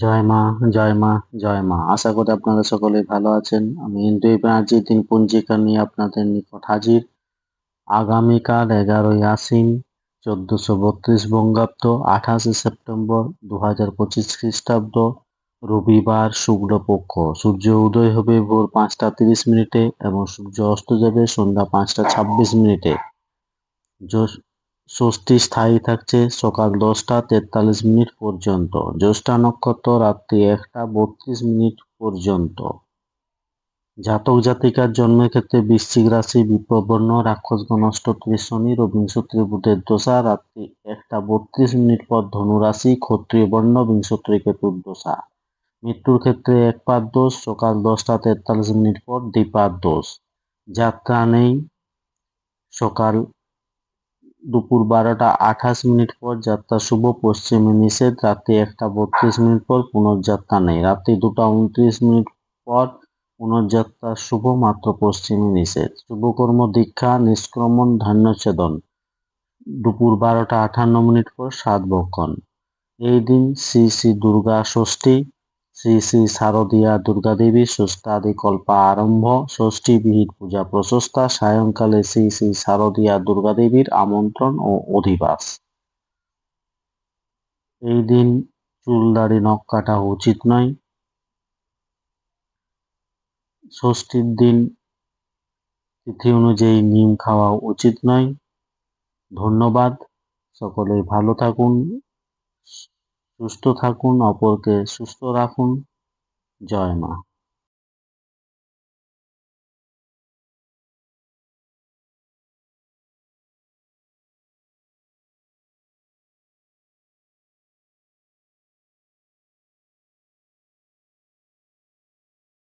জয় মা জয় মা জয় মা। আশা করি আপনারা সকলে ভালো আছেন। আমি হিন্দু ব্যানার্জি, দিন পঞ্জিকা নিয়ে আপনাদের নিকট হাজির। আগামীকাল এগারোই আশ্বিন, চোদ্দশো বত্রিশ বঙ্গাব্দ, আঠাশে সেপ্টেম্বর দু হাজার পঁচিশ খ্রিস্টাব্দ, রবিবার শুক্লপক্ষ। সূর্য উদয় হবে ভোর পাঁচটা তিরিশ মিনিটে এবং সূর্য অস্ত যাবে সন্ধ্যা পাঁচটা ছাব্বিশ মিনিটে। ষষ্ঠী স্থায়ী থাকছে সকাল দশটা তেতাল্লিশ মিনিট পর্যন্ত। জ্যৈষ্ঠা নক্ষত্র রাত্রি একটা বত্রিশ মিনিট পর্যন্ত। জাতক জাতিকার জন্মের ক্ষেত্রে বৃশ্চিক রাশি বিপ্রবর্ণ রাক্ষসগণ, অষ্টত্রিশ শনি বিংশত্রী বুধের দশা, রাত্রি একটা বত্রিশ মিনিট পর ধনুরাশি, ক্ষত্রিয় বর্ণ বিংশত্রী কেতুর দশা মৃত্যুর ক্ষেত্রে এক পাত দোষ, সকাল দশটা তেতাল্লিশ মিনিট পর দ্বিপাত দোষ। যাত্রা নেই, সকাল দুপুর বারোটা আঠাশ মিনিট পর যাত্রা শুভ। পশ্চিমে নিষেধ, রাত্রি একটা বত্রিশ মিনিট পর পুনর্যাত্রা নেই। রাত্রি দুটা উনত্রিশ মিনিট পর পুনর্যাত্রা শুভ, মাত্র পশ্চিমে নিষেধ। শুভকর্ম, দীক্ষা, নিষ্ক্রমণ ধান্যচ্ছেদন দুপুর বারোটা আঠান্ন মিনিট পর সাত বক্ষণ। এই দিন শ্রী শ্রী দুর্গা ষষ্ঠী শ্রী শ্রী শারদীয়া দুর্গাদেবী ষষ্ঠাদি কল্পা আরম্ভ ষষ্ঠী বিহিত পূজা প্রশস্তা, সায়ংকালে শ্রী শ্রী শারদীয়া দুর্গাদেবীর আমন্ত্রণ ও অধিবাস। এই দিন চুল দাড়ি নখ কাটা উচিত নয়। ষষ্ঠীর দিন তিথি অনুযায়ী নিম খাওয়া উচিত নয়। ধন্যবাদ। সকলে ভালো থাকুন। সুস্থ থাকুন অপরকে সুস্থ রাখুন। জয় মা।